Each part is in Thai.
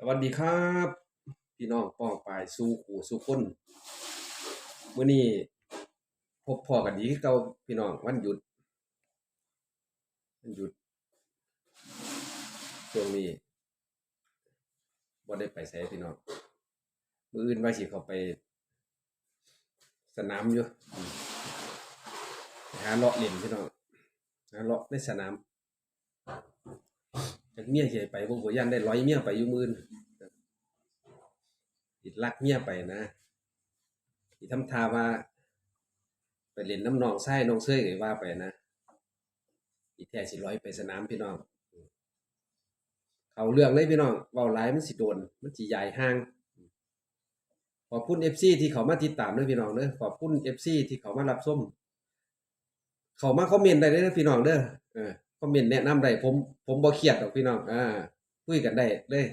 สวัสดีครับ พี่น้องป้องปายสู่ขู่สู่คนเมื้อนี้พบพอกันดีเก่าพี่น้องวันหยุดวันหยุดช่วงนี้บ่ได้ไปไสพี่น้องมืออื่นว่าสิเขาไป สนามอยู่อืมไปหาเลาะเล่นพี่น้องหาเลาะในสนาม จักเมียสิให้ไปบ่บ่ย่านได้ร้อยเมียไปอยู่มื้ออื่นติดลักเมียไปนะที่ทำทาว่า ไปเล่นน้ำนองไส้น้องเซ้ยก็ว่าไปนะอีแท้สิร้อยไปสนามพี่น้อง เขาเรื่องเลยพี่น้องเว้าหลายมันสิโดน มันสิใหญ่ห้าง ขอบคุณ FC ที่เขามาติดตามด้วยพี่น้องเด้อขอบคุณ FC ที่เขามารับชมเขามาคอมเมนต์ได้เลยนะพี่น้องเด้อเออ คอมเมนต์แนะนำได้ผมผมบ่เครียดดอกพี่น้องอ่าคุยกันได้เลย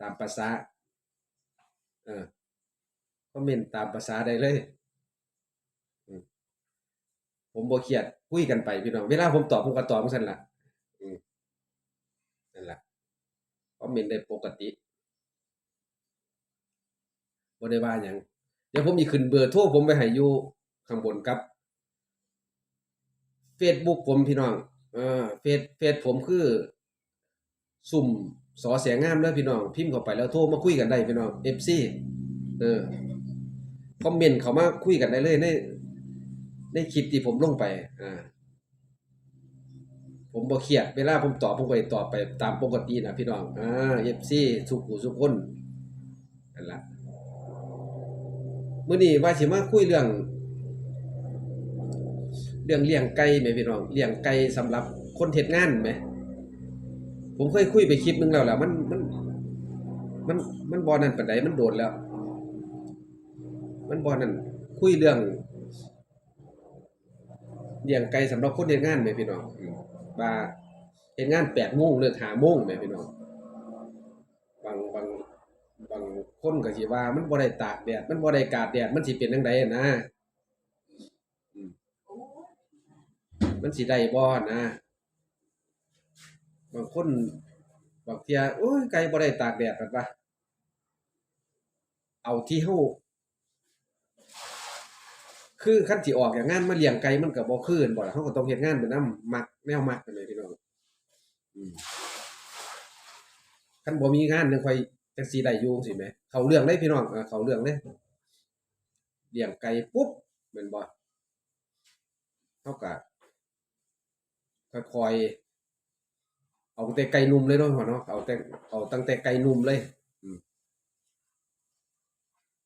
ตามภาษาเออคอมเมนต์ตามภาษาได้เลยผมบ่เครียดคุยกันไปพี่น้องเวลาผมตอบผมก็ตอบจังซั่นล่ะอืมนั่นล่ะคอมเมนต์ได้ปกติบ่ได้ว่าหยังเดี๋ยวผมสิขึ้นเบอร์โทรผมไปให้อยู่ข้างบนกับ Facebook ผมพี่น้อง เออเฟซเฟซผมคือซุ่มสอแสงงามเด้อพี่น้อง พิมพ์เข้าไปแล้วโทรมาคุยกันได้พี่น้อง FC เออคอมเมนต์เขามาคุยกันได้เลยในในคลิปที่ผมลงไป อ่า ผมบ่เครียดเวลาผมตอบผมก็ตอบไปตามปกตินะพี่น้อง อ่า FC ทุกผู้ทุกคนนั่นล่ะมื้อนี้ว่าสิมาคุยเรื่อง รื่องเลี้ยงไก่แหมพี่น้องเลี้ยงไก่สำหรับคนเฮ็ดงานแหมผมเคยคุยไปคลิปหนึงแล้วแหละมันมัน มันมันบอนั่นปานใดมันโดนแล้ว มันบอนั่นคุยเรื่องเลี้ยงไก่สำหรับคนเฮ็ดงานแหมพี่น้องว่าเฮ็ดงาน8โมงเลิก5โมงแหมพี่น้องบางบางบางคนก็สิว่า มันบ่ได้ตากแดดมันบ่ได้กาดแดดมันสิเป็นจังไดนะอืม มันสิได้บ่นะ บางคนบางเที่ยโอ้ยไก่บ่ได้ตากแดดบัดว่าเอาที่เฮาคือคันสิออกจากงานมาเลี้ยงไก่มันก็บ่คืนบ่ล่ะเฮาก็ต้องเฮ็ดงานไปนำมักแนวมักนั่นแหละพี่น้องอืมคันบ่มีงานจังค่อยจังสิได้อยู่จังซี่แหมเขาเรื่องเลยพี่น้องเขาเรื่องเลยเลี้ยงไก่ปุ๊บแม่นบ่เฮาก็ ค่อยๆเอาแต่ไก่นุ่มเลยเนาะพ่อเนาะเอาแต่เอาตั้งแต่ไก่นุ่มเลย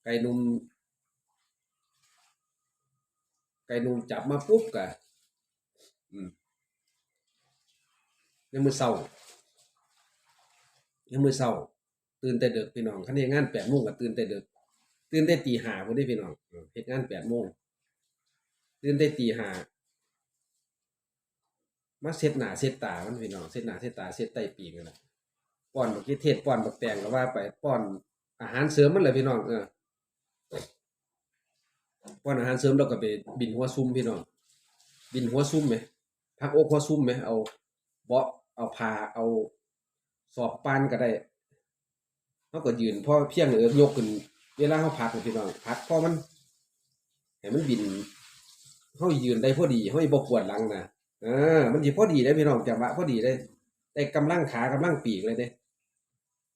ไก่นุ่มไก่นุ่มจับมาปุ๊บก็อืมยามมื้อเช้ายามมื้อเช้าตื่นแต่ดึกพี่น้องคันเฮ็ดงาน8:00นก็ตื่นแต่ดึกตื่นแต่ตีห้าพุ่นเด้พี่น้องเออเฮ็ดงาน8:00นตื่นแต่ตีห้า มาเช็ดหน้าเช็ดตา มันพี่น้องเช็ดหน้าเช็ดตาเช็ดใต้ปีกนั่นแหละป้อนบักเขือเทศป้อนบักแตงก็ว่าไปป้อนอาหารเสริมมันแหละพี่น้องเออป้อนอาหารเสริมแล้วก็ไปบินหัวซุ่มพี่น้องบินหัวซุ่มไหมพักอกหัวซุ่มไหมเอาเบาะเอาผ้าเอาสอบปานก็ได้เขาก็ยืนพ่อเพียงเออยกขึ้นเวลาเขาพักพี่น้องพักพ่อมันให้มันบินเขายืนได้พอดีเขาบ่ปวดหลังนะ อ่ามันสิพอดีได้พี่น้องจังหวะพอดีเลยได้กำลังขากำลังปีกเลยเด้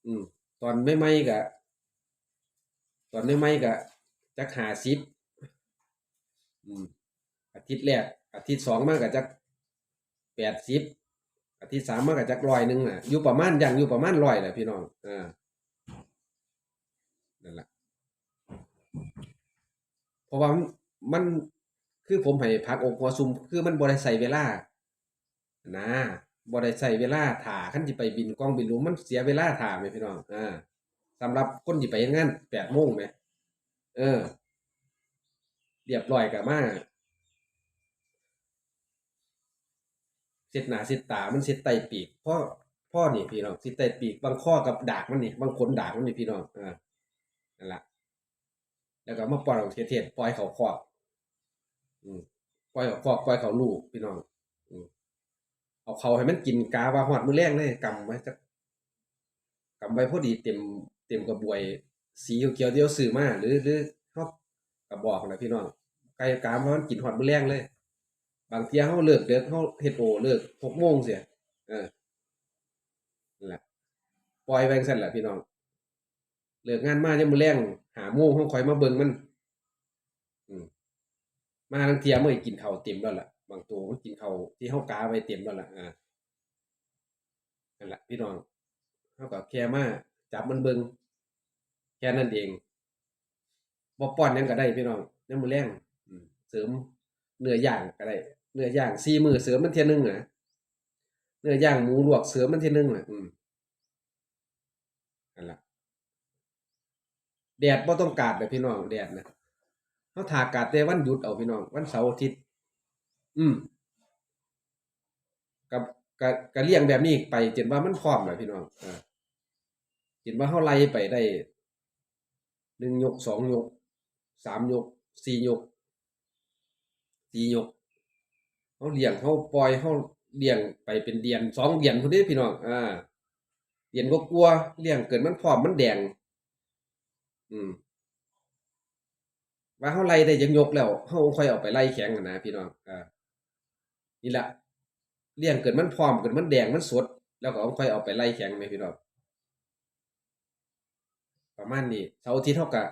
อืม ตอนไม่ไม่ก็ตอนไม่ไม่ก็จักหาสิบอืม อาทิตย์แรก อาทิตย์สองมาก็จักแปดสิบอาทิตย์สามมาก็จักร้อยหนึงน่ะ อยู่ประมาณอย่างอยู่ประมาณร้อยแหละพี่น้องอ่านั่นแหละเพราะว่ามัน คือผมให้พักอกหัวซุมคือมันบ่ได้ใส่เวลานะบ่ได้ใส่เวลาถ่าคันสิไปบินกล้องบินลวงมันเสียเวลาถ่าแม่พี่น้องอ่าสำหรับคนที่ไปเฮ็ดงาน8โมงแหมเออเรียบร้อยก็มากเส็ดหนาเส็ดตา มันเส็ดไตปีกพ่อพ่อนี่พี่น้องเส็ดไตปีกบางข้อกับดากมันนี่บางขนดากมันนี่พี่น้องอ่านั่นแหละแล้วก็มาปล่อยเอาเทศปล่อยเขาคอก ปล่อยเขาคอกปล่อยเขาลูกพี่น้องเอาเขาให้มันกินกาว่าฮอดมือแลงเลยกำไว้จักกำไว้พอดีเต็มเต็มกระบวย สีเขียวๆที่เราซื้อมาหรือหรือเฮากระบอกนะพี่น้องไก่กามว่ามันกินฮอดมือแรงเลย บางเที่ยเฮาเลิกเด็กเฮาเฮ็ดโอเลิก6โมงเสียเออนั่นแหละปล่อยไว้จังซั่นแหละพี่น้องเลิกงานมายามมื้อแลง5โมงเฮาคอยมาเบิ่งมัน มาลางเที่ยมันก็กินข้าวเต็มแล้วล่ะ บางตัวมันกินข้าวที่เฮากาไว้เต็มแล้วล่ะอ่านั่นแหละพี่น้องเฮาก็แค่มาจับมันเบิงแค่นั้นเองบ่ป้อนหยังก็ได้พี่น้องยามมื้อแลงอืมเสริมเนื้อย่างก็ได้เนื้อย่าง4มื้อเสริมมันเที่ยหนึงนะเนื้อย่างหมูลวกเสริมมันเที่ยหนึงน่ะอืมนั่นล่ะแดดบ่ต้องกาดเด้อพี่น้องแดดนะ เฮาถากาดแต่วันหยุดเอาพี่น้อง วันเสาร์อาทิตย์ อืมกับก็ก็เลี้ยงแบบนี้ไปจนว่ามันพร้อมแล้วพี่น้องอ่าจนว่าเฮาไล่ไปได้1ยก2ยก3ยก4ยก4ยกเฮาเลี้ยงเฮาปล่อยเฮาเลี้ยงไปเป็นเดือน2เดือนพุ่นเด้พี่น้องอ่าเดือนกว่าๆเลี้ยงเกิดมันพร้อมมันแดง อืม ว่าเฮาไล่ได้จักยกแล้วเฮาค่อยเอาไปไล่แข็งอะนะพี่น้องอ่านี่ละเลี้ยงเกิดมันพร้อมเกิดมันแดงมันสด แล้วก็เอาค่อยเอาไปไล่แข็งแม่พี่น้องประมาณนี้เสาร์อาทิตย์เฮาก็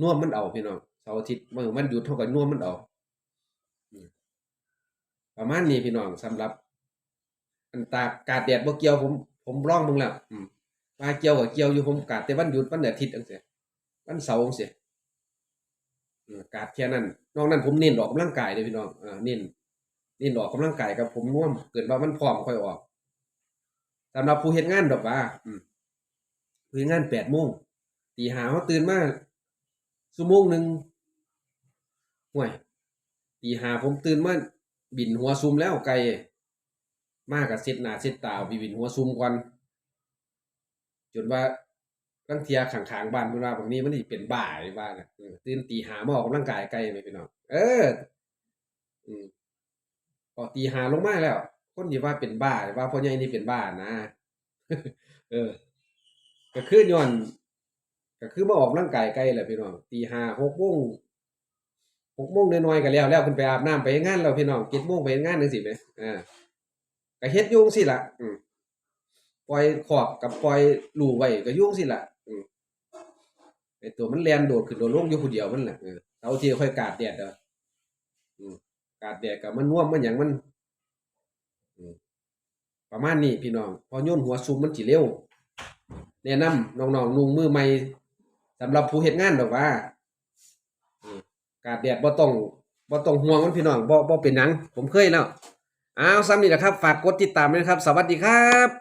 น่วมมันเอาพี่น้องเสาร์อาทิตย์มื้อวันหยุดเฮาก็น่วมมันเอาอืมประมาณนี้พี่น้องสำหรับ อันตากกาดแดดบ่เกี่ยวผม ผมลองเบิ่งแล้วอืมว่าเกี่ยวก็เกี่ยวอยู่ผมกาดแต่วันหยุดวันอาทิตย์จังซี่วันเสาร์จังซี่อืม กาดแค่นั้น นอกนั้นผมเน้นออกกำลังกายเด้อพี่น้องอ่าเน้นเน้นออกกำลังกายกับผมน่วม เกิดว่ามันพร้อมค่อยออกสำหรับผู้เฮ็ดงานดอกว่าผู้เฮ็ดงาน8:00นตี5เฮาตื่นมาชั่วโมงหนึ่งห่วยตี5ผมตื่นมาบินหัวซุมแล้วไกลมาก็เช็ดหนาเช็ดตาวิวินหัวซุมก่อนจนว่า ลางเทียข้างๆบ้านเพิ่นว่าบางนี้มันสิเป็นบ้าไอ้บ้าน่ะเออตื่นตี5มาออกกำลังกายไกลแม่พี่น้องเออ อืมพอตี5ลงมาแล้ว คนที่ว่าเป็นบ้าว่าพ่อใหญ่นี่เป็นบ้านะเออ ก็คือย้อนก็คือมาออกกำลังกายไกลแหละพี่น้องตี5 6โมง6โมงน้อยๆก็แล้ว แล้วเพิ่นไปอาบน้ำไปงานแล้วพี่น้อง7โมงไปงานจังซี่แหมอ่าก็เฮ็ดยู่งซี่ล่ะอืมปล่อยคอกกับปล่อยลูกไว้ก็ยู่งซี่ล่ะ ไอตัวมันแลนโดดขึ้นโดดลงอยู่ผู้เดียวมันแหละเออเสาร์อาทิตย์ค่อยกาดแดดเด้อกาดแดดก็มันน่วมมันหยังมันประมาณนี้พี่น้องพอโยนหัวซุมมันสิเร็วแนะนำน้องๆนุ่งมือใหม่สำหรับผู้เฮ็ดงานดอกว่า กาดแดดบ่ต้องบ่ต้องห่วงมันพี่น้องบ่บ่เป็นหยัง ผมเคยแล้วอ้าวซ้ำนี่แหละครับ ฝากกดติดตามด้วยครับ สวัสดีครับ